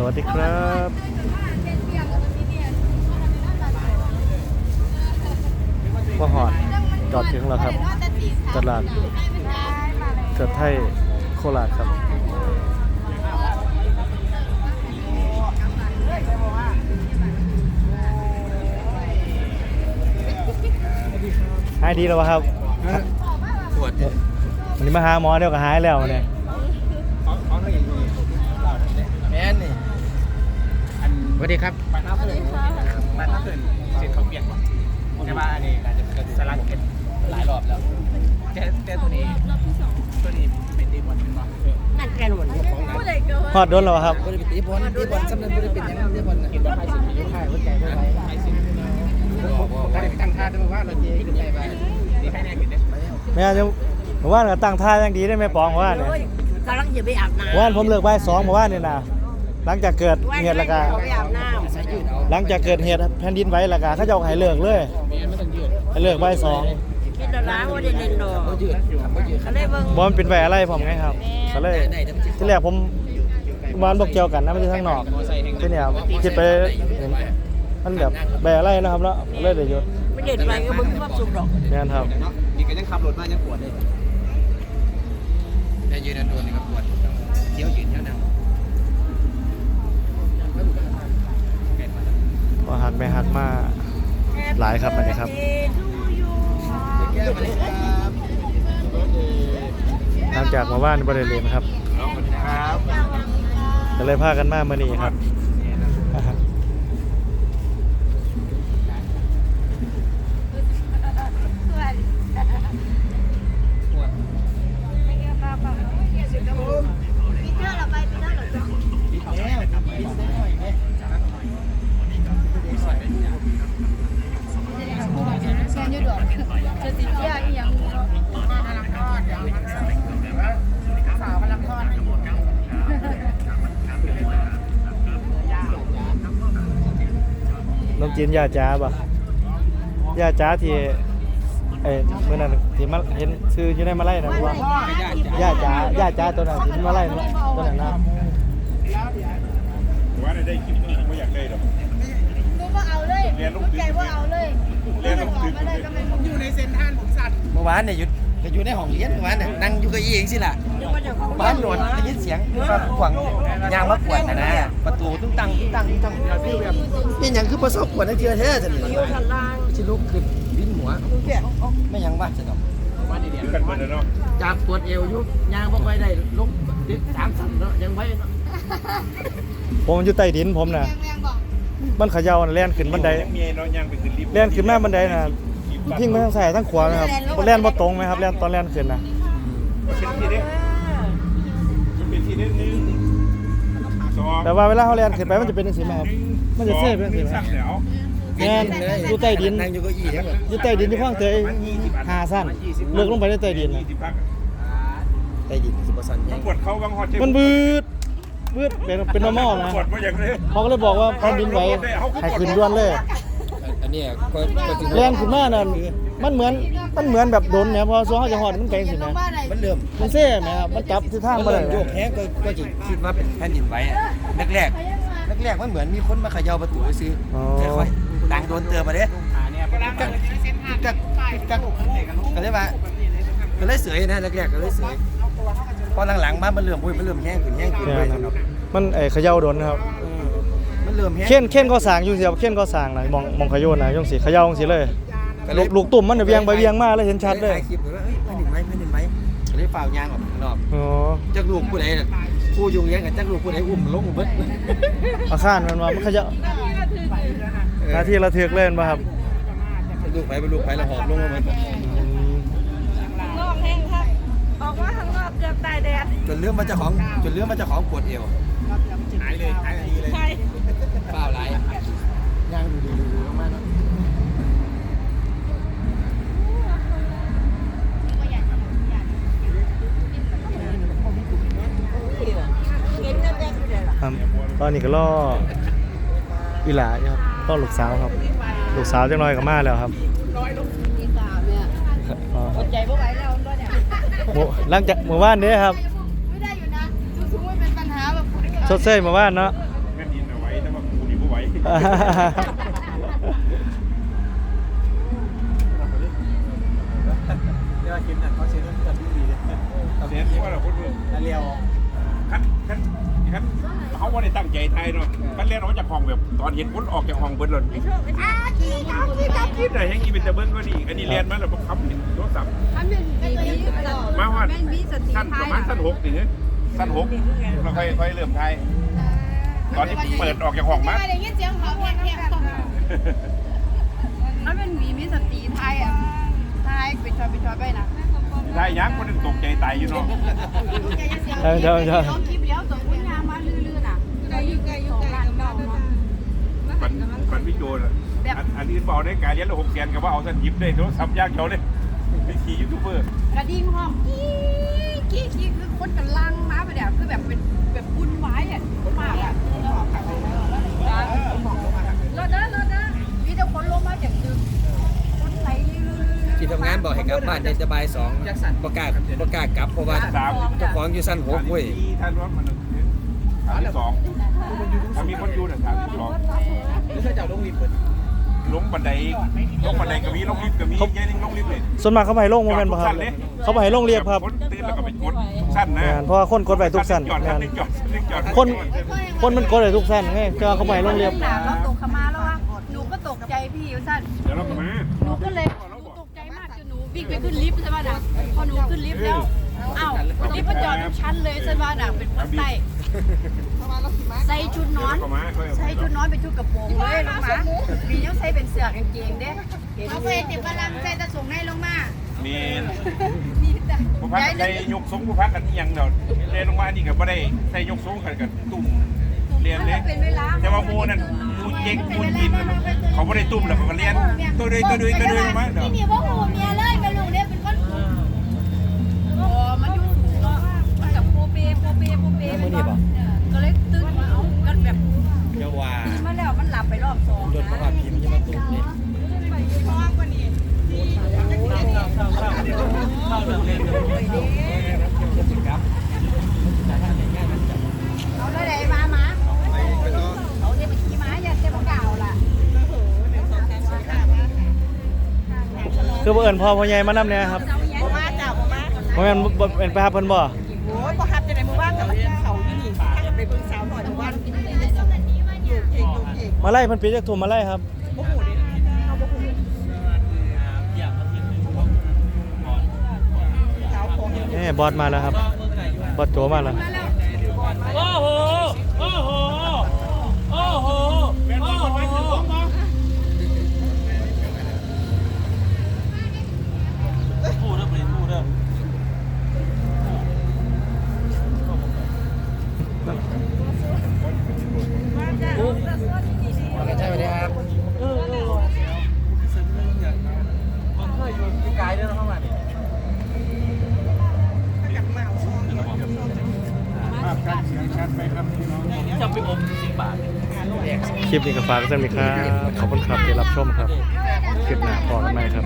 สวัสดีครับว่าหอดจอดถึงแล้วครับ ตลาดเกิดไทยโคราชครับหายดีแล้ววะครับปวดวันนี้มาหาหมอเดียวก็หายแล้วเนี่ย แม่นนี่ สวัสดีครับมันถ้าเกินมันถ้าเกินเสร็จเขาเปลี่ยนหมดใช่ป่ะอันนี้อาจจะเกิดสลัดเก็ตหลายรอบแล้วแต่แต่ตัวนี้ตัวนี้เป็นดีบอลเป็นบอลนั่นแกนหมดของนะฮอดโดนแล้ววะครับบริปิตีบอลตีบอลสำนักบริปิตียังตีบอลกินบอลไทยสิบปีไทยหัวใจเพื่อไว้ไทยสิบผมก็ได้ไปตั้งท่าด้วยว่าเราเจ๊ขึ้นไปไปนี่ให้แน่เห็นได้แม่จะเมื่าตั้งท่าอย่างดีได้ไหมปองเมื่าเนี่ยกำลังจะไปอาบน้ำเมื่านผมเลิกบ่ายสองเมื่านนี่ยนะ หลังจากเกิดเหตุและกาไปอาบน้ำใส่ยืดเอาหลังจากเกิดเหตุแผ่นดินไหวและกาเขาจะเอาให้เลิกเลยเมียไม่ต้องยืดให้เลิกบ่ายสองคิดแล้วว่าได้เล่นดอกเขายืดเขายืดเขาได้เบิ่งบอมันเป็นไหวอะไรผมไงครับก็เลยได้ได้ทั้งจิตที่แรกผมวานบอกเกี่ยวกันนะไม่ใช่ทางนอกมอไซค์แห่งที่เนี่ยคิดไปเห็นมันแบบใบอะไรนะครับแล้วเลยเดี๋ยวหยุดไม่เด็ดไปก็เบิ่งความสุขดอกงานครับเนาะนี่ก็ยังขับรถมายังปวดเลยได้ยืนโดนนี่ก็ปวดเที่ยวยืนเที่ยวนั่ง ก็หักไปหักมาหลายครับอันนี้ครับแก้วมาเลยครับหลังจากเมาว่านบริเวณครับครับก็เลยพากันมาเมื่อนี้ครับ จีนยาจ้าป่ะยาจ้าที่เอ้ยเมื่อนั้นที่มาเห็นซื้ออยู่ในมาไล่นะว่าย่าจ้าย่าจ้าตัวนั้นที่มาไล่นะตัวนั้นนะว่าได้คลิปนี้ไม่อยากได้หรอกหนูว่าเอาเลยเรียนลูกใจว่าเอาเลยเรียนลูกตึกมาเลยก็เป็นผมอยู่ในเซนทรันผมสั่นเมื่อวานเนี่ยหยุด ก็อยู่ในห้องเรียนเมื่อวานเนี่ยนั่งอยู่กับอีเองสิล่ะยังมาจากของบ้านโดนได้ยินเสียงขวางยางมากวนนะนะประตูตุ้งตังตุ้งตังตุ้งตังนี่ยังคือประสบกวนในเทือแท้สิอยู่ข้างล่างชิลุกขึ้นวิ่นหัวไม่ยังบ้าจะดอกคือกันหมดเลยเนาะจากปวดเอวยุบยางบ่ค่อยได้ลงติดสามสั่นเนาะยังไว้เนาะผมอยู่ใต้ดินผมน่ะแรงบอกมันเขย่าน่ะแล่นขึ้นบันไดยังมีเนาะยังไปขึ้นลิฟต์แล่นขึ้นหน้าบันไดน่ะ พิงไปทางซ้ายทางขวานะครับบ่แล่นบ่ตรงไหมครับแล่นตอนแล่นขึ้นน่ะเป็นทีนี้เป็นทีนี้หนึ่งสองแต่ว่าเวลาเขาแล่นขึ้นไปมันจะเป็นจังซี่ไหมครับมันจะเซ่ไปจังซี่ไหมสั่งแล้วแม่นอยู่ใต้ดินนั่งอยู่เก็อี้ทั้งหมดอยู่ใต้ดินอยู่ข้างเตยหาสั้นเลือกลงไปในใต้ดินน่ะยี่สิบพักใต้ดินสิบ่สั่นมัยันงปวดเขาบางหอดมันบืดบืดเป็นเป็น normal นะปวดมาอย่างนี้เขาก็เลยบอกว่าแผ่นดินไหวให้ขึ้นด่วนเลย อันนี้ก็ก็ถึงแรงขึ้นมานั่นมันเหมือนมันเหมือนแบบโดนเนี่ยพอซัวเขาจะหอดมันไกลสินะมันเริ่มมันเซ่ไหมครับมันจับทิศทางมันมาเลเริ่ยมโยกแฮงก็ก็จะคิดว่าเป็นแผ่นดินไหวแรกแรกแรกๆมันเหมือนมีคนมาเขย่าประตูซื้อค่อยๆดังโดนเตือนมาเด้ขาเนี่ยกำลังกักกักกักก็เลยว่าก็เลยเสยนะแรกๆก็เลยเสยพอหลังๆมามันเริ่มอุ้ยมันเริ่มแห้งขึ้นแห้งขึ้นเนี่ยไปนะครับมันไอ้เขย่าโดนนะครับมัน เริ่มแห้งเข็นเข็นก็สร้างอยู่เสียเข็นก็สร้างนะมองมองเขยโยนนะยงสีเขย่าจังสีเลยลูกลูกตุ่มมันน่ะเวียงไปเวียงมาเลยเห็นชัดเลยถ่ายคลิปเลยว่าเอ้ยแผ่นดินไหวแผ่นดินไหวก็เลยฝ่าวยางออกข้างนอกอ๋อจักลูกผู้ใดน่ะผู้ยุงเลี้ยงกับจักลูกผู้ใดอุ้มลงเบิดอาคารมันว่ามันเขย่าหน้าที่ระทึกเล่นป่ะครับลูกไปเป็นลูกไปแล้วหอบลงมาหมดอืมนอกแห้งครับออกมาข้างนอกเกือบตายแดดจนเรื่องมันเจะของจนเรื่องมันเจะของปวดเอวหายเลยหายทันทีเลยใช่เป ล่าไรย่างดูดูดูมากเนาะเห็นแดดๆเลยล่ะครับตอนนี้ก็ล่ออีหลาอยู่ครับล่อลูกสาวครับ ลูกสาวจังน้อยก็มาแล้วครับที่สามเนี่ยอ๋ออดใจไม่ไหวแล้วด้วยเนี่ยหมู่หลังจากเมื่อวานนี้ครับไม่ได้อยู่นะสูงๆไม่เป็นปัญหาแบบสดเซ่เมื่อวานเนาะ เรียกว่าคลิปนั้นเขาเช็ดต้นต้นดีเลยเสียที่ว่าเราพูดถึงแล้วเรียวคันคันคันเขาไม่ได้ตั้งใจไทยเนาะคันเล่นออกจากห้องแบบตอนเห็นคนออกจากห้องเบิดเลยอ้าขี้กับขี้กับขี้เลยแห่งนี้เป็นตะเบิ้งก็ดี อันนี้เรียนมาแล้วก็คำเห็นโทรศัพท์ถ้าเป็นมีมีตลอดมาว่าแม่นมีสติสั้นประมาณสั้นหกถึงเนี่ยสั้นหกเราค่อยค่อยเริ่มไทย ตอนที่เปิดออกจากห้องมาไม่ได้ยินเสียงเขาแค่แค่ตรงถ้าเป็นมีมีสติไทยอะไทยไปชอยไปชอยไปนะได้ยังคนนึงตกใจตายอยู่เนาะเดี๋ยวเดี๋ยวเดี๋ยวลองคลิปแล้วตัวคุณยามาลื่นๆน่ะไกลอยู่ไกลอยู่ไกลเก่าเนาะมันมันวิโจนอะอันอันนี้บอกได้การเรียนละหกแสนกับว่าเอาสันยิบได้โทรศัพท์ยากเขาเลยวิธียูทูบเบอร์กระดิ่งห้องกี้กี้กี้คือคนกำลังมาไปเดี๋ยวคือแบบเป็นแบบบุญไว้อะมากอะ รถเด้อรถเด้อมีแต่คนลงมาจากตึกคนไหลลื่นๆที่ทำงานบอกให้กลับบ้านได้สบายสองประกล้าศประกล้ากลับเพราะว่าสามเจ้าของอยู่สั้นหกเว้ยท่านว่ามันสามที่สองถ้ามีคนอยู่น่ะสามที่สองไม่ใช่เจ้าลงลิฟต์เปิด ลงบันไดลงบันไดก็มีลงลิฟต์ก็มียัยนึงลงลิฟต์เลยส่วนมากเขาไปลงโมเมนต์บ่ครับ เขาไปลงเรียบครับคนตื่นแล้วก็ไปกดทุกสั้นนะแม่นเพราะว่าคนกดไปทุกสั้นจอดแม่สั้นนนึงจอดสั้นนึงจอดคนคนมันกดไปทุกสั้นไงเจ้าเขาไปลงเรียบหนาเขาตกขมาแล้วว่าหนูก็ตกใจพี่อยู่สั้นเดี๋ยวเราก็มาหนูก็เลยหนูตกใจมากจนหนูวิ่งไปขึ้นลิฟต์ใช่ป่ะนะพอหนูขึ้นลิฟต์แล้ว อ้าวลิฟต์มันจอดทุกชั้นเลยใช่ป่ะนะเป็นคนใส่ใส่ชุดนอนเดี๋ยวเราก็มาค่อยเอาใส่ชุดนอนเป็นชุดกระโปรงเลยลงมามียังใส่เป็นเสื้อกางเกงเด้เขาเคยติดกำลังใจจะส่งให้ลงมาเมนมีแต่ผู้พักใส่ยกสูงผู้พักกันที่ยังเดี๋ยวเรียนลงมานี่ก็ไม่ได้ใส่ยกสูงกันกันตุ่มเรียนเลยเป็นเวลาแต่ว่ามูนั่นมูเจ๊กมูจินเขาไม่ได้ตุ่มหรอกเขาก็เรียนตัวด้วยตัวด้วยตัวด้วยลงมาเดี๋ยวนี่มีว่าหูเมียเลยเป็นลูกเนี่ย โปเปเป็นบ่ก็เลยตื่นมาเอากันแบบเยาว่าตื่นมาแล้วมันหลับไปรอบสองโดนประวัติพิมพ์ยังมาตุกนี่เข้าเรื่องเล่นเอาได้ไหนมามาเอาเดี๋ยวไปขี่ม้าอย่าเจ็บเก่าล่ะคือบ่เอิ้นพ่อพ่อใหญ่มานำเนี่ยครับบ่มาจ้าบ่มาบ่แม่นบ่เป็นไปหาเพิ่นบ่โอ้ยบ่ มาไล่เพิ่นปิดจักทุ่มมาไล่ครับบ่ฮู้เด้เฮาบ่ฮู้สาวของอยู่นี่บอสมาแล้วครับ บอสโจมาแล้ว โอ้โห โอ้โห โอ้โห โอ้โห พูดเริ่มเลยพูดเริ่ม ใช่ไหมครับ เออเออซึ้งเรื่องอย่างนั้นมันเคยอยู่ ที่กายด้วยนะเข้ามาเนี่ยภาพชัดเสียงชัดไหมครับพี่น้องจะไปอมสิบบาทคลิปนี้ก็ฝากไว้สำหรับนี้ครับขอบคุณครับที่รับชมครับคลิปหน้าพอกันใหม่ครับ